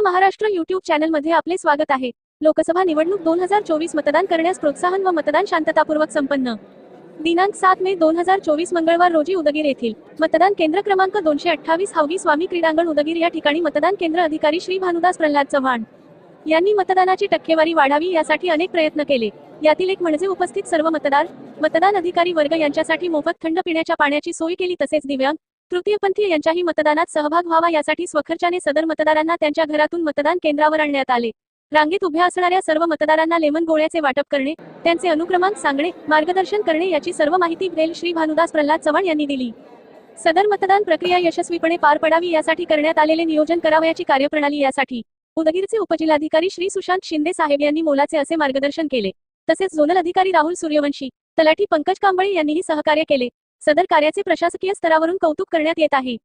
Maharashtra YouTube चॅनलमध्ये आपले स्वागत आहे. लोकसभा निवडणूक दोन हजार चोवीस मतदान करण्यास प्रोत्साहन व मतदान शांततापूर्वक संपन्न. दिनांक सात मे दोन हजार चोवीस मंगळवार रोजी उदगीर येथील मतदान केंद्र क्रमांक दोनशे अठ्ठावीस हावगी स्वामी क्रीडांगण उदगीर या ठिकाणी मतदान केंद्र अधिकारी श्री भानुदास प्रल्हाद चव्हाण यांनी मतदानाची टक्केवारी वाढावी यासाठी अनेक प्रयत्न केले. यातील एक म्हणजे उपस्थित सर्व मतदार मतदान अधिकारी वर्ग यांच्यासाठी मोफत थंड पिण्याच्या पाण्याची सोय केली तसेच दिव्यांग तृतीयपंथीय यांच्याही मतदानात सहभाग व्हावा यासाठी स्वखर्चाने सदर मतदारांना त्यांच्या घरातून मतदान केंद्रावर आणण्यात आले. रांगेत उभ्या असणाऱ्या सर्व मतदारांना लेमन गोळ्याचे वाटप करणे त्यांचे अनुक्रमांक सांगणे मार्गदर्शन करणे याची सर्व माहिती भेल श्री भानुदास प्रल्हाद चव्हाण यांनी दिली. सदर मतदान प्रक्रिया यशस्वीपणे पार पडावी यासाठी करण्यात आलेले नियोजन करावयाची कार्यप्रणाली यासाठी उदगीरचे उपजिल्हाधिकारी श्री सुशांत शिंदे साहेब यांनी मोलाचे असे मार्गदर्शन केले. तसेच झोनल अधिकारी राहुल सूर्यवंशी तलाठी पंकज कांबळे यांनीही सहकार्य केले. सदर कार्याचे प्रशासकीय स्तरावरून कौतुक करण्यात येत आहे.